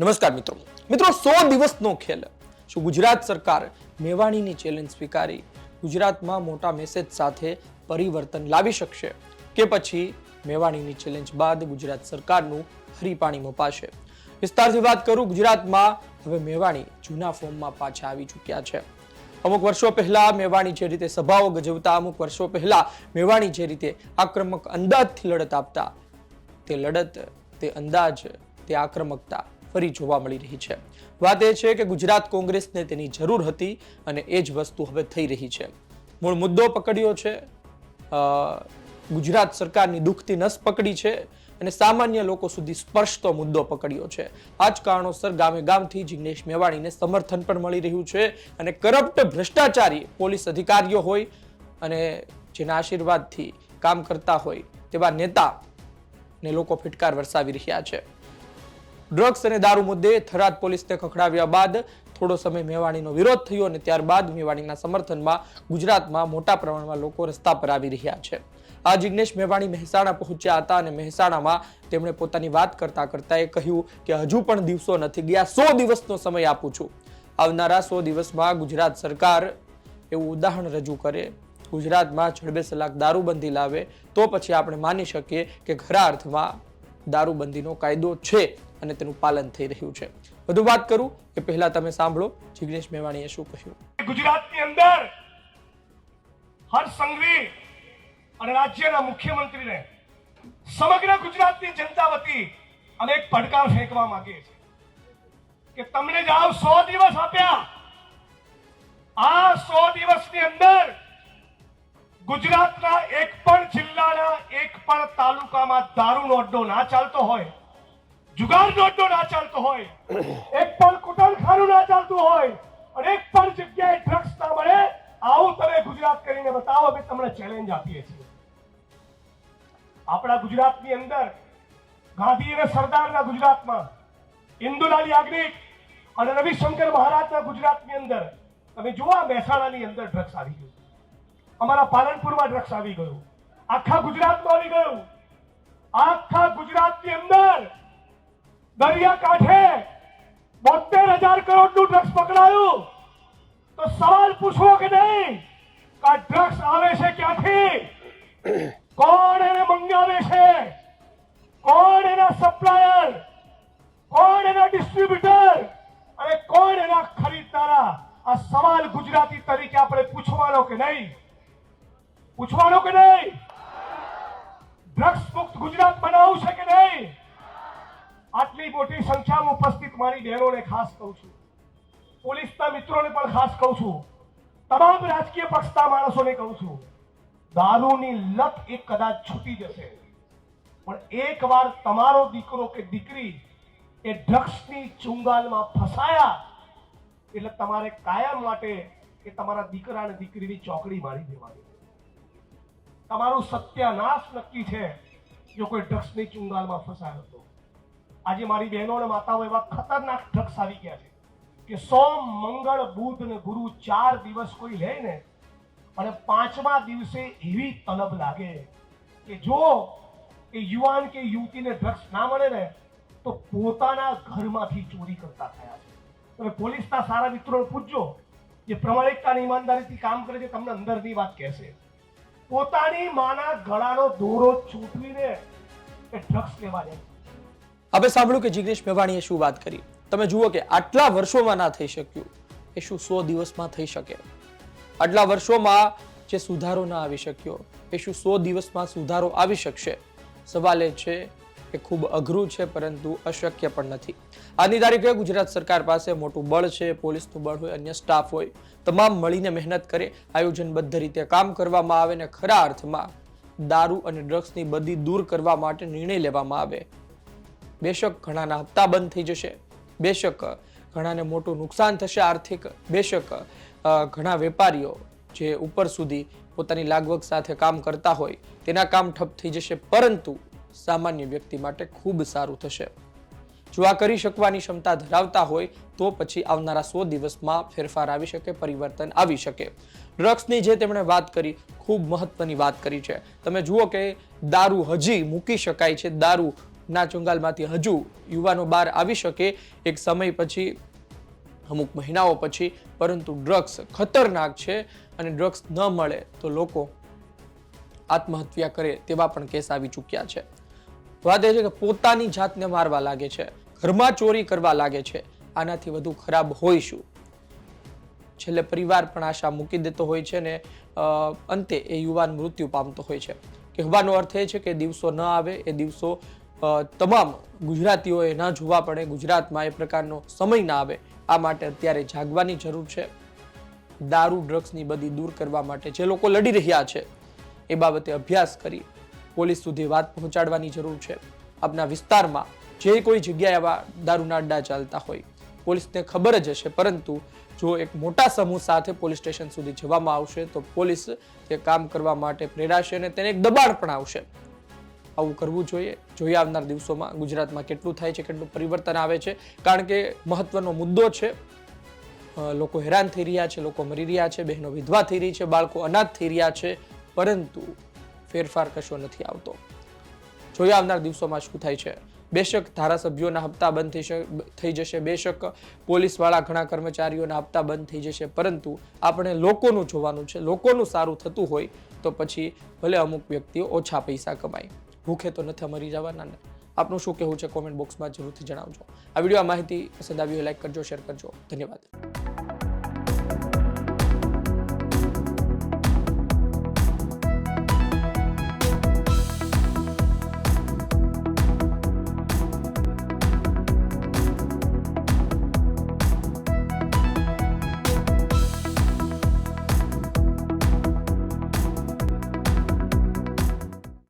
નમસ્કાર મિત્રો. મિત્રો, સો દિવસનો ખેલ. શું ગુજરાત સરકાર મેવાણીની ચેલેન્જ સ્વીકારી? ગુજરાતમાં મોટા મેસેજ સાથે પરિવર્તન લાવી શકશે કે પછી મેવાણીની ચેલેન્જ બાદ ગુજરાત સરકારનું હરીપાણી મપાશે? વિસ્તારથી વાત કરું, ગુજરાતમાં હવે મેવાણી જૂના ફોર્મમાં પાછા આવી ચૂક્યા છે. અમુક વર્ષો પહેલા મેવાણી જે રીતે સભાઓ ગજવતા, અમુક વર્ષો પહેલા મેવાણી જે રીતે આક્રમક અંદાજથી લડત આપતા, તે લડત, તે અંદાજ, તે આક્રમકતા ફરી જોવા મળી રહી છે. વાત એ છે કે ગુજરાત કોંગ્રેસને તેની જરૂર હતી અને એ જ વસ્તુ હવે થઈ રહી છે. મૂળ મુદ્દો પકડ્યો છે. ગુજરાત સરકારની દુઃખથી નસ પકડી છે અને સામાન્ય લોકો સુધી સ્પર્શતો મુદ્દો પકડ્યો છે. આ જ કારણોસર ગામે ગામથી જિગ્નેશ મેવાણીને સમર્થન પણ મળી રહ્યું છે અને કરપ્ટ ભ્રષ્ટાચારી પોલીસ અધિકારીઓ હોય અને જેના આશીર્વાદથી કામ કરતા હોય તેવા નેતા ને લોકો ફિટકાર વરસાવી રહ્યા છે. ડ્રગ્સ અને દારૂ મુદ્દે થરાદ પોલીસને ખખડાવ્યા બાદ થોડો સમય મેવાણીનો વિરોધ થયો અને ત્યારબાદ મેવાણીના સમર્થનમાં ગુજરાતમાં મોટા પ્રમાણમાં લોકો રસ્તા પર આવી રહ્યા છે. આ જિગ્નેશ મેવાણી મહેસાણા પહોંચ્યા હતા અને મહેસાણામાં તેમણે પોતાની વાત કરતા કરતા એ કહ્યું કે હજુ પણ દિવસો નથી, ગયા સો દિવસનો સમય આપું છું. આવનારા સો દિવસમાં ગુજરાત સરકાર એવું ઉદાહરણ રજૂ કરે, ગુજરાતમાં જડબે સલાક દારૂબંધી લાવે, તો પછી આપણે માની શકીએ કે ખરા અર્થમાં દારૂબંધીનો કાયદો છે. અને તેનું પાલન થઈ રહ્યું છે. વધુ વાત કરું એ પહેલા તમે સાંભળો, જિગ્નેશ મેવાણીએ શું કહ્યું? ગુજરાતની અંદર હર્ષ સંઘવી અને રાજ્યના મુખ્યમંત્રીને સમગ્ર ગુજરાતની જનતા વતી અમે એક પડકાર ફેંકવા માંગીએ છીએ કે તમને જાઓ સો દિવસ આપ્યા. આ સો દિવસની અંદર ગુજરાતના એક પણ જિલ્લાના એક પણ તાલુકામાં દારૂનો અડ્ડો ના ચાલતો હોય જુગારનો અડ્ડો ના ચાલતો હોય. એક પણ કુટણખાનું ના ચાલતું હોય. અને એક પણ જગ્યાએ ડ્રગ્સ ના મળે, આવું તમે ગુજરાત કરીને બતાવો, અમે તમને ચેલેન્જ આપીએ છીએ. આપણા ગુજરાતની અંદર ગાંધી અને સરદારના ગુજરાતમાં ઇન્દુલાલ યાજ્ઞિક અને રવિશંકર મહારાજના ગુજરાતની અંદર તમે જુઓ મહેસાણાની અંદર ડ્રગ્સ આવી ગયું. અમારા પાલનપુરમાં ડ્રગ્સ આવી ગયું. આખા ગુજરાતમાં આવી ગયું. આખા ગુજરાતની અંદર દરિયા કાંઠે બોતેર હજાર કરોડનું ડ્રગ્સ પકડાયું. તો સવાલ પૂછવો કે નહીં? આ ડ્રગ્સ આવે છે ક્યાંથી? કોણ એને મંગાવે છે? કોણ એના સપ્લાયર કોણ એના ડિસ્ટ્રીબ્યુટર અને કોણ એના ખરીદનારા? આ સવાલ ગુજરાતી તરીકે આપણે પૂછવાનો કે નહીં? પૂછવાનો કે નહીં? ડ્રગ્સ મુક્ત ગુજરાત બનાવવું છે કે નહીં? આટલી મોટી સંખ્યામાં ઉપસ્થિત મારી બહેનોને ખાસ કહું છું. પોલીસના મિત્રોને પણ ખાસ કહું છું. તમામ રાજકીય પક્ષના માણસોને કહું છું. દારૂની લત એ કદાચ છૂટી જશે. પણ એકવાર તમારો દીકરો કે દીકરી એ ડ્રગ્સની ચુંગાલમાં ફસાયા, એટલે તમારે કાયમ માટે એ તમારા દીકરા અને દીકરીની ચોકડી મારી દેવાની. તમારું સત્યાનાશ નક્કી છે, જો કોઈ ડ્રગ્સની ચુંગાલમાં ફસાયો તો. આજે મારી બહેનો અને માતાઓ એવા ખતરનાક ડ્રગ્સ આવી ગયા છે કે સોમ, મંગળ, બુધ ને ગુરુ ચાર દિવસ કોઈ લે ને, અને પાંચમા દિવસે એવી તલબ લાગે કે જો એ યુવાન કે યુવતીને ડ્રગ્સ ના મળે ને, તો પોતાના ઘરમાંથી ચોરી કરતા થયા છે. તમે પોલીસના સારા મિત્રોને પૂછજો, જે પ્રમાણિકતા અને ઈમાનદારીથી કામ કરે છે, તમને અંદરની વાત કહેશે. પોતાની માના ગળાનો દોરો ચૂંટવીને એ ડ્રગ્સ લેવા જાય હવે સાંભળ્યું કે જિગ્નેશ મેવાણીએ શું વાત કરી? તમે જુઓ કે આટલા વર્ષોમાં ના થઈ શક્યું. એ શું સો દિવસમાં થઈ શકે? આટલા વર્ષોમાં જે સુધારો ના આવી શક્યો, એ શું સો દિવસમાં સુધારો આવી શકશે? સવાલ એ છે કે ખૂબ અઘરું છે, પરંતુ અશક્ય પણ નથી. આજની તારીખે ગુજરાત સરકાર પાસે મોટું બળ છે, પોલીસનું બળ હોય, અન્ય સ્ટાફ હોય, તમામ મળીને મહેનત કરે, આયોજનબદ્ધ રીતે કામ કરવામાં આવે ને ખરા અર્થમાં દારૂ અને ડ્રગ્સની બધી દૂર કરવા માટે નિર્ણય લેવામાં આવે. બેશક ઘણાના હપ્તા બંધ થઈ જશે. બેશક ઘણાને મોટું નુકસાન થશે આર્થિક. બેશક ઘણા વેપારીઓ જે ઉપર સુધી પોતાની લાગવગ સાથે કામ કરતા હોય, તેના કામ ઠપ થઈ જશે, પરંતુ સામાન્ય વ્યક્તિ માટે ખૂબ સારું થશે. જો આ કરી શકવાની ક્ષમતા ધરાવતા હોય, તો પછી આવનારા સો દિવસમાં ફેરફાર આવી શકે, પરિવર્તન આવી શકે. ડ્રગ્સની જે તેમણે વાત કરી, ખૂબ મહત્વની વાત કરી છે. તમે જુઓ કે દારૂ હજી મૂકી શકાય છે, દારૂ નાચુંગાલમાંથી હજુ યુવાનો બહાર આવી શકે. એક સમય પછી, અમુક મહિનાઓ પછી, પરંતુ ડ્રગ્સ ખતરનાક છે અને ડ્રગ્સ ન મળે તો લોકો આત્મહત્યા કરે તેવા પણ કેસ આવી ચૂક્યા છે. વાત એ છે કે પોતાની જાતને મારવા લાગે છે, ઘરમાં ચોરી કરવા લાગે છે, આનાથી વધુ ખરાબ હોય શું છેલ્લે પરિવાર પણ આશા મૂકી દેતો હોય છે ને અંતે એ યુવાન મૃત્યુ પામતો હોય છે. કહેવાનો અર્થ એ છે કે દિવસો ન આવે, એ દિવસો તમામ ગુજરાતીઓએ ન જોવા પડે, ગુજરાતમાં એ પ્રકારનો સમય ના આવે, આ માટે અત્યારે જાગવાની જરૂર છે. દારૂ ડ્રગ્સની બધી દૂર કરવા માટે જે લોકો લડી રહ્યા છે, એ બાબતે અભ્યાસ કરી પોલીસ સુધી વાત પહોંચાડવાની જરૂર છે. આપના વિસ્તારમાં જે કોઈ જગ્યાએ આવા દારૂના અડ્ડા ચાલતા હોય, પોલીસને ખબર જ હશે, પરંતુ જો એક મોટા સમૂહ સાથે પોલીસ સ્ટેશન સુધી જવામાં આવશે, તો પોલીસ તે કામ કરવા માટે પ્રેરાશે અને તેને એક દબાણ પણ આવશે. આવું કરવું જોઈએ. જોઈએ આવનાર દિવસોમાં ગુજરાતમાં કેટલું થાય છે, કેટલું પરિવર્તન આવે છે. કારણ કે મહત્વનો મુદ્દો છે લોકો હેરાન થઈ રહ્યા છે, લોકો મરી રહ્યા છે, બહેનો વિધવા થઈ રહી છે, બાળકો અનાથ થઈ રહ્યા છે, પરંતુ ફેરફાર કશો નથી આવતો. જોઈએ આવનાર દિવસોમાં શું થાય છે. બેશક ધારાસભ્યોના હપ્તા બંધ થઈ થઈ જશે, બેશક પોલીસવાળા ઘણા કર્મચારીઓના હપ્તા બંધ થઈ જશે, પરંતુ આપણે લોકોનું જોવાનું છે, લોકોનું સારું થતું હોય તો પછી ભલે અમુક વ્યક્તિઓ ઓછા પૈસા કમાય. ભૂખે તો નથી મરી જવાના ને આપનું શું કહેવું છે કોમેન્ટ બોક્સમાં જરૂરથી જણાવજો. આ વીડિયો આ માહિતી પસંદ આવી હોય લાઈક કરજો શેર કરજો. ધન્યવાદ.